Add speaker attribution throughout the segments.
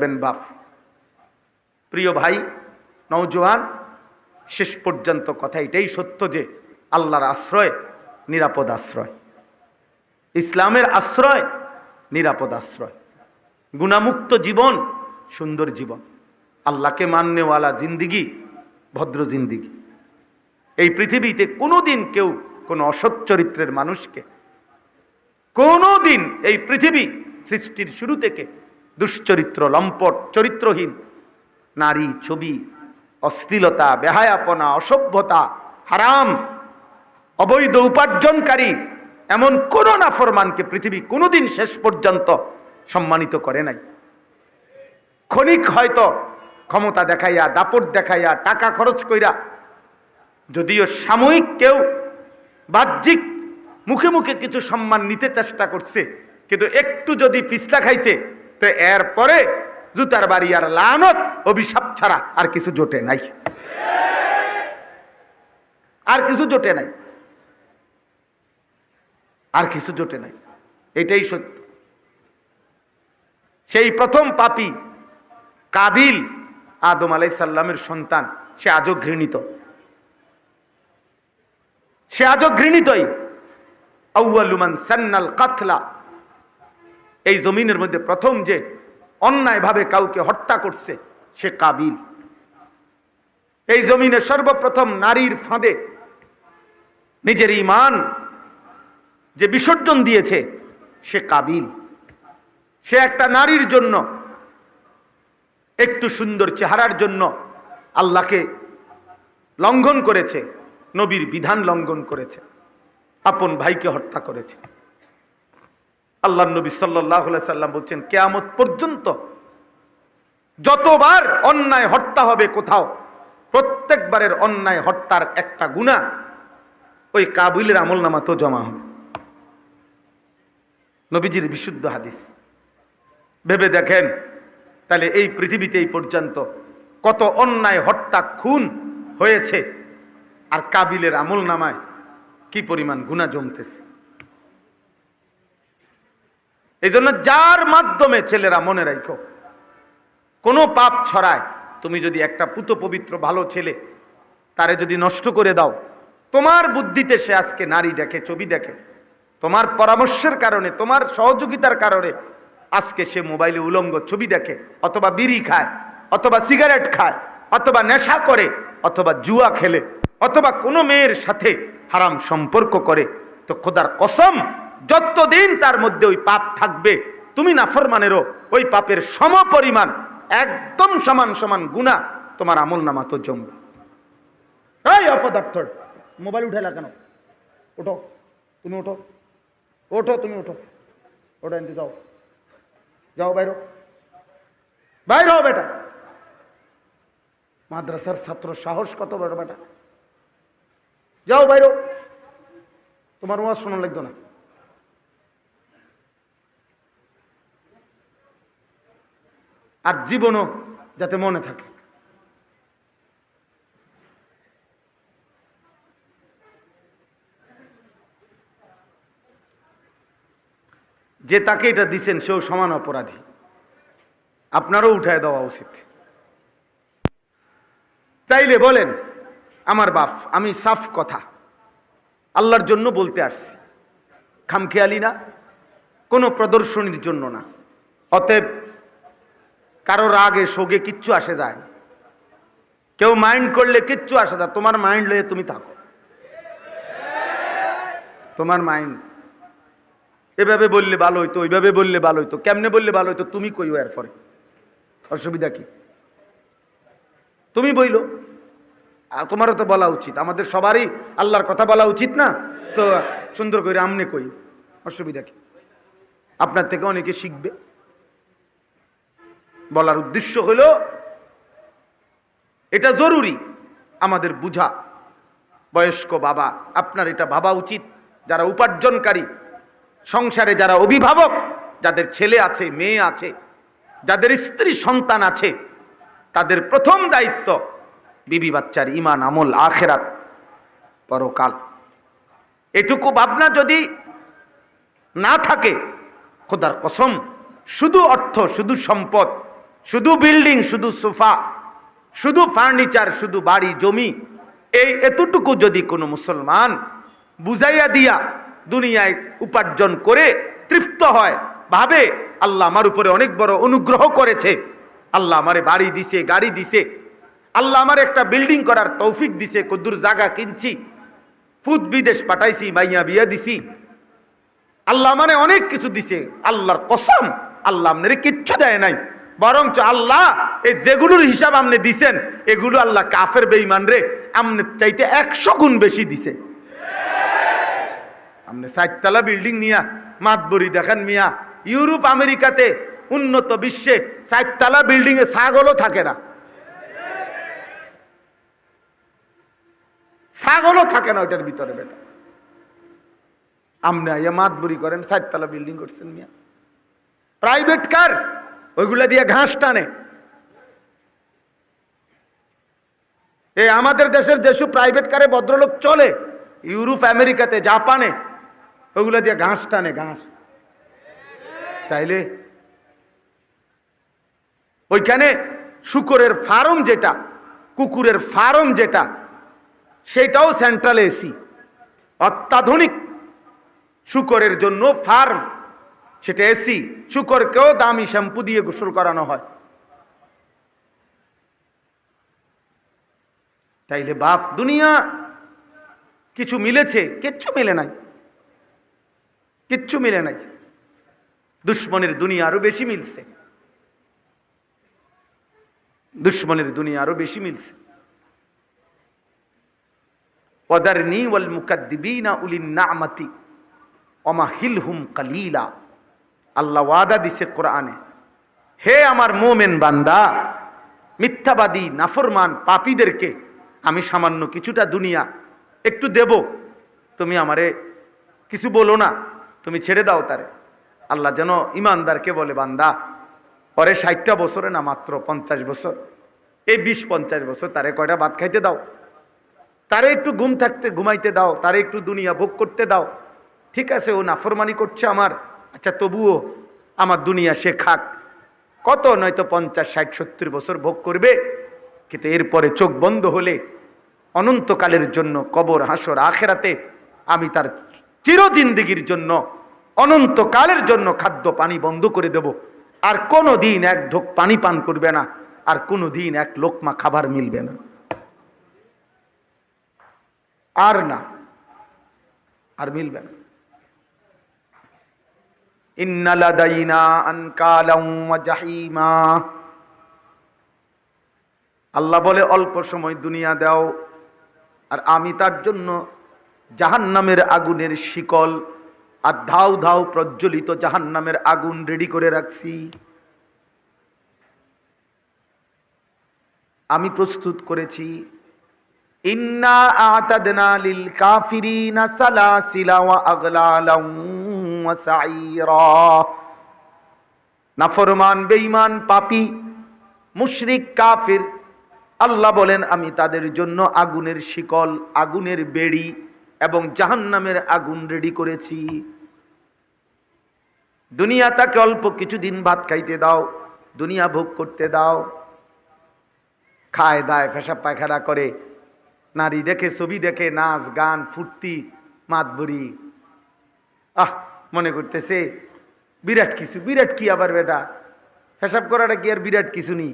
Speaker 1: রাখবেন বাপ। প্রিয় ভাই নৌজওয়ান শেষ পর্যন্ত কথা এটাই সত্য যে আল্লাহর আশ্রয় নিরাপদ আশ্রয়। ইসলামের আশ্রয় নিরাপদ আশ্রয়। গুণামুক্ত জীবন, সুন্দর জীবন। আল্লাহকে মাননেওয়ালা জিন্দিগি, ভদ্র জিন্দিগি। এই পৃথিবীতে কোনো দিন কেউ কোনো অসৎ চরিত্রের মানুষকে কোনো দিন এই পৃথিবী সৃষ্টির শুরু থেকে দুশ্চরিত্র লম্পট, চরিত্রহীন। নারী ছবি, অশ্লীলতা, বেহায়াপনা, অসভ্যতা, হারাম, অবৈধ উপার্জনকারী, এমন কোন নাফরমানকে পৃথিবী কোনোদিন শেষ পর্যন্ত সম্মানিত করে নাই। ক্ষণিক হয়তো ক্ষমতা দেখাইয়া, দাপট দেখাইয়া, টাকা খরচ কইরা, যদিও সাময়িক কেউ বাহ্যিক মুখে মুখে কিছু সম্মান নিতে চেষ্টা করছে, কিন্তু একটু যদি পিছলা খাইছে তো এর পরে জুতার বাড়ি আর লানত, অভিশাপ ছাড়া আর কিছু জোটে নাই। আর কিছু জোটে নাই। আর কিছু জোটে নাই। এটাই সত্য। সেই প্রথম পাপি কাবিল আদম আলাই সাল্লামের সন্তান, সে আজও ঘৃণিত। সে আজও ঘৃণিতই। আউ্বালুমান সান্নাল কাতলা। এই জমিনের মধ্যে প্রথম যে অন্যায়ভাবে কাউকে হত্যা করছে, সে কাবিল। এই জমিনে সর্বপ্রথম নারীর ফাঁদে নিজের ইমান যে বিসর্জন দিয়েছে, সে কাবিল। সে একটা নারীর জন্য, একটু সুন্দর চেহারার জন্য আল্লাহকে লঙ্ঘন করেছে, নবীর বিধান লঙ্ঘন করেছে, আপন ভাইকে হত্যা করেছে। আল্লাহ নবী সাল্লাম বলছেন, কেয়ামত পর্যন্ত যতবার অন্যায় হত্যা হবে কোথাও, প্রত্যেকবারের অন্যায় হত্যার একটা গুণা ওই কাবিলের আমল নামা তো জমা হবে। নবীজির বিশুদ্ধ হাদিস। ভেবে দেখেন, তাহলে এই পৃথিবীতে এই পর্যন্ত কত অন্যায় হত্যা খুন হয়েছে, আর কাবিলের আমল নামায় কি পরিমাণ গুণা জমতেছে? এই জন্য যার মাধ্যমে ছেলেরা মনে রাখো কোনো পাপ ছড়ায়, তুমি যদি একটা পুত পবিত্র ভালো ছেলে, তারে যদি নষ্ট করে দাও, তোমার বুদ্ধিতে সে আজকে নারী দেখে, ছবি দেখে, তোমার পরামর্শের কারণে, তোমার সহযোগিতার কারণে আজকে সে মোবাইলে উলঙ্গ ছবি দেখে, অথবা বিড়ি খায়, অথবা সিগারেট খায়, অথবা নেশা করে, অথবা জুয়া খেলে, অথবা কোনো মেয়ের সাথে হারাম সম্পর্ক করে, তো খোদার কসম যতদিন তার মধ্যে ওই পাপ থাকবে, তুমি নাফরমানেরও ওই পাপের সম পরিমাণ একদম সমান সমান গুণা তোমার আমল নামা তো জমবে। এই অপদার্থ, মোবাইল উঠে কেন? ওঠো, তুমি ওঠো ওঠো, তুমি ওঠো। ওটা এনতে যাও। যাও, বাইরো বাইর হও, বেটা। মাদ্রাসার ছাত্র সাহস কত বড়, বেটা। যাও, বাইরো তোমার ওয়াজ শোনা লাগতো না। আর জীবনও যাতে মনে থাকে। যে তাকে এটা দিচ্ছেন সেও সমান অপরাধী। আপনারও উঠায় দেওয়া উচিত। চাইলে বলেন, আমার বাপ, আমি সাফ কথা। আল্লাহর জন্য বলতে আসছি। খামখেয়ালি না, কোনো প্রদর্শনীর জন্য না। অতএব কারও রাগে শোকে কিচ্ছু আসে যায় কেউ মাইন্ড করলে কিচ্ছু আসে যায় তোমার মাইন্ড লয়ে তুমি থাকো। তোমার মাইন্ড এভাবে বললে ভালো হইতো, ওইভাবে বললে ভালো হইতো। কেমনে বললে ভালো হইতো, তুমি কইও এরপরে। অসুবিধা কি? তুমি বইলো। তোমারও তো বলা উচিত। আমাদের সবারই আল্লাহর কথা বলা উচিত না? তো সুন্দর করে আমনে কই। অসুবিধা কি? আপনার থেকে অনেকে শিখবে। বলার উদ্দেশ্য হলো, এটা জরুরি আমাদের বুঝা। বয়স্ক বাবা, আপনার এটা ভাবা উচিত। যারা উপার্জনকারী, সংসারে যারা অভিভাবক, যাদের ছেলে আছে, মেয়ে আছে, যাদের স্ত্রী সন্তান আছে, তাদের প্রথম দায়িত্ব বিবি বাচ্চার ইমান আমল, আখেরাত, পরকাল। এটুকু ভাবনা যদি না থাকে, খোদার কসম, শুধু অর্থ, শুধু সম্পদ শুধু বিল্ডিং, শুধু সোফা, শুধু ফার্নিচার, শুধু বাড়ি, জমি, এই এতটুকু যদি কোনো মুসলমান বুঝাইয়া দিয়া দুনিয়ায় উপার্জন করে তৃপ্ত হয়, ভাবে, আল্লাহ আমার উপরে অনেক বড় অনুগ্রহ করেছে। আল্লাহ আমারে বাড়ি দিছে, গাড়ি দিছে। আল্লাহ আমার একটা বিল্ডিং করার তৌফিক দিছে, কদ্দুর জায়গা কিনছি ফুদ বিদেশ পাঠাইছি, মাইয়া বিয়া দিছি। আল্লাহ মানে অনেক কিছু দিছে, আল্লাহর কসম, আল্লাহ আপনার কিচ্ছু দেয় নাই। বরঞ্চ আল্লাহ এই যেগুলোর হিসাব আপনি দিছেন, এগুলো আল্লাহ কাফের বেইমান রে, আপনি চাইতে একশো গুণ বেশি দিছে। আপনি সাততলা বিল্ডিং নিয়া, মাতবরি দেখেন মিয়া, ইউরোপ, আমেরিকাতে, উন্নত বিশ্বে সাততলা বিল্ডিং এ ছাগলও থাকে না। ছাগলও থাকে না ওইটার ভিতরে বেটা। আপনি আইয়া মাতবুরি করেন সাততলা বিল্ডিং করছেন মিয়া। প্রাইভেট কার ওইগুলা দিয়ে ঘাস টানে। এই আমাদের দেশের যেসব প্রাইভেট কারে ভদ্রলোক চলে, ইউরোপ, আমেরিকাতে, জাপানে ওগুলা দিয়ে ঘাস টানে, ঘাস। তাইলে ওইখানে শুকরের ফার্ম যেটা, কুকুরের ফার্ম যেটা, সেটাও সেন্ট্রাল এসি অত্যাধুনিক শুকরের জন্য ফার্ম। সেটা এসি শুকরকেও দামি শ্যাম্পু দিয়ে গোসল করানো হয়। তাইলে বাপ, দুনিয়া কিছু মিলেছে? কিচ্ছু মিলে নাই। কিচ্ছু মিলে নাই। দুশ্মনের দুনিয়া আরও বেশি মিলছে। দুশ্মনের দুনিয়া আরও বেশি মিলছে। ওয়াদারনি ওয়াল মুকাদ্দিবিনা উলিন নামাতি অমাহিলহুম কালিলা। আল্লাহ ওয়াদা দিছে কোরআনে। হে আমার মোমেন বান্দা, মিথ্যাবাদী, নাফরমান পাপীদেরকে আমি সামান্য কিছুটা দুনিয়া একটু দেব। তুমি আমারে কিছু বলো না, তুমি ছেড়ে দাও তারে। আল্লাহ যেন ইমানদারকে বলে, বান্দা, পরে ষাটটা বছরে না মাত্র পঞ্চাশ বছর, এই বিশ পঞ্চাশ বছর তারে কয়টা ভাত খাইতে দাও? তারে একটু ঘুম থাকতে, ঘুমাইতে দাও, তারে একটু দুনিয়া ভোগ করতে দাও। ঠিক আছে, ও নাফরমানি করছে আমার আচ্ছা তবুও আমার দুনিয়া সে খাক। কত নয়তো পঞ্চাশ, ষাট, সত্তর বছর ভোগ করবে? কিন্তু এরপরে চোখ বন্ধ হলে অনন্তকালের জন্য কবর, হাসর, আখেরাতে আমি তার চিরজিন্দিগির জন্য, অনন্তকালের জন্য খাদ্য, পানি বন্ধ করে দেব। আর কোনো দিন এক ঢোক পানি পান করবে না, আর কোনো দিন এক লোকমা খাবার মিলবে না। আর না, আর মিলবে না। আল্লাহ বলে, অল্প সময় দুনিয়া দাও, আর আমি তার জন্য জাহান্নামের আগুনের শিকল আর ধাও ধাও প্রজ্বলিত জাহান্নামের আগুন রেডি করে রাখছি। আমি প্রস্তুত করেছি, ইন্না আতাদনা লিল কাফিরিনা সালাসিলা ওয়া আগলালাম নাফরমান, বেঈমান, পাপী, মুশরিক, কাফির, আল্লাহ বলেন, আমি তাদের জন্য আগুনের শিকল, আগুনের বেড়ি এবং জাহান্নামের আগুন রেডি করেছি। দুনিয়া তাকে অল্প কিছুদিন ভাত খাইতে দাও, দুনিয়া ভোগ করতে দাও। খায় দায় ফেসা পায়খানা করে, নারী দেখে, ছবি দেখে, নাচ, গান, ফুর্তি, মাতবুরি। আহ মনে করতেছে, বিরাট কিছু, বিরাট কি আবার বেটা? ফেসাব করাটা কি আর বিরাট কিছু নি?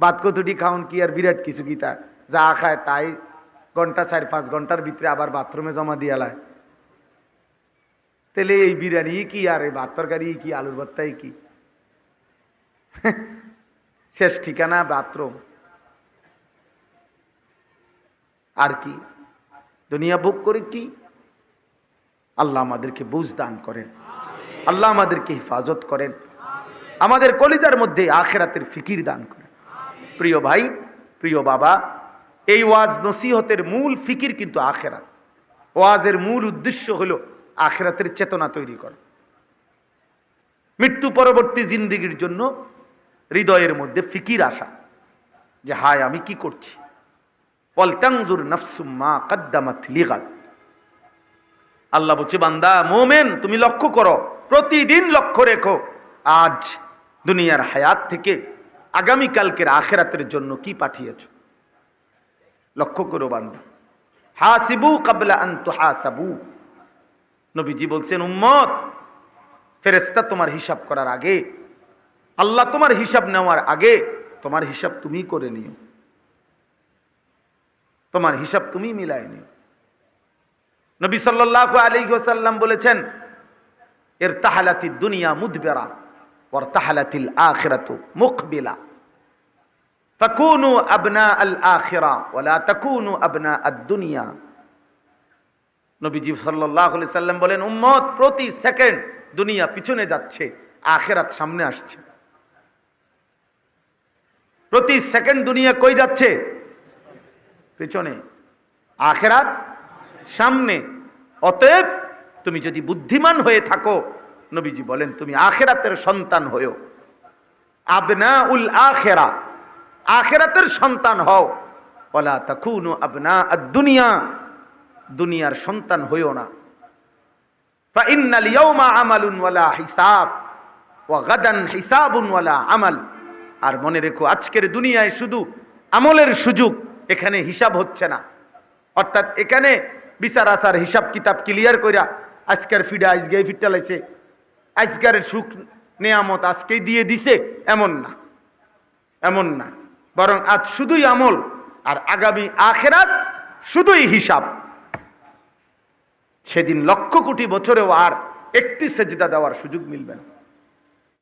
Speaker 1: বাদ কতটি খাওন কি আর বিরাট কিছু কি তা? যা খায় তাই ঘণ্টা চার পাঁচ ঘণ্টার ভিতরে আবার বাথরুমে জমা দিয়ালায় তাহলে এই বিরিয়ানি কি আর, এই ভাত তরকারি কি, আলুর ভর্তাই কি? শেষ ঠিকানা বাথরুম। আর কি? দুনিয়া ভোগ করে কি? আল্লাহ আমাদেরকে বুঝ দান করেন। আল্লাহ আমাদেরকে হেফাজত করেন। আমাদের কলিজার মধ্যে আখেরাতের ফিকির দান করেন। প্রিয় ভাই, প্রিয় বাবা, এই ওয়াজ নসিহতের মূল ফিকির কিন্তু আখেরাত। ওয়াজের মূল উদ্দেশ্য হলো আখেরাতের চেতনা তৈরি করা। মৃত্যু পরবর্তী জিন্দিগির জন্য হৃদয়ের মধ্যে ফিকির আসা যে হায়, আমি কি করছি? পলতাংজুর নফসুম্মা কদ্দামাত লিগাত আল্লাহ বলছে, বান্দা, মোমেন, তুমি লক্ষ্য করো, প্রতিদিন লক্ষ্য রেখো, আজ দুনিয়ার হায়াত থেকে আগামীকালকের আখেরাতের জন্য কি পাঠিয়েছ? লক্ষ্য করো বান্ধব হাসিবু কাবলা আন্তু হাসাবু নবীজি বলছেন, উম্মত ফেরেস্তা তোমার হিসাব করার আগে, আল্লাহ তোমার হিসাব নেওয়ার আগে, তোমার হিসাব তুমি করে নিও। তোমার হিসাব তুমি মিলায় নিও। নবী সাল্লাহ আলী সাল্লাম বলেছেন এর তাহালাতি দুনিয়া মুদবেরা ওর তাহালাতিল আখিরাতু মুখবিলা فكونوا أبناء الآخرة ولا تكونوا أبناء الدنيا নবীজি সাল্লাহ সাল্লাম বলেন উম্মত প্রতি সেকেন্ড দুনিয়া পিছনে যাচ্ছে আখেরাত সামনে আসছে প্রতি সেকেন্ড দুনিয়া কই যাচ্ছে পিছনে আখেরাত সামনে। অতএব তুমি যদি বুদ্ধিমান হয়ে থাকো, নবীজি বলেন, তুমি আখেরাতের সন্তান হয়েও। আবনা উল আখেরা, আখেরাতের সন্তান হও। ওলা তখুন আবনা দুনিয়া, দুনিয়ার সন্তান হইও না। আর মনে রেখো, আজকের দুনিয়ায় শুধু আমলের সুযোগ, এখানে হিসাব হচ্ছে না। অর্থাৎ এখানে বিচার, আচার, হিসাব, কিতাব ক্লিয়ার কইরা আজকের ফিডা, আজকে ফিটটা লাইছে। আজকের সুখ, নেয়ামত আজকেই দিয়ে দিছে, এমন না। এমন না। বরং আজ শুধুই আমল, আর আগামী আখেরাত শুধুই হিসাব। সেদিন লক্ষ কোটি বছরেও আর একটি সেজদা দেওয়ার সুযোগ মিলবে না।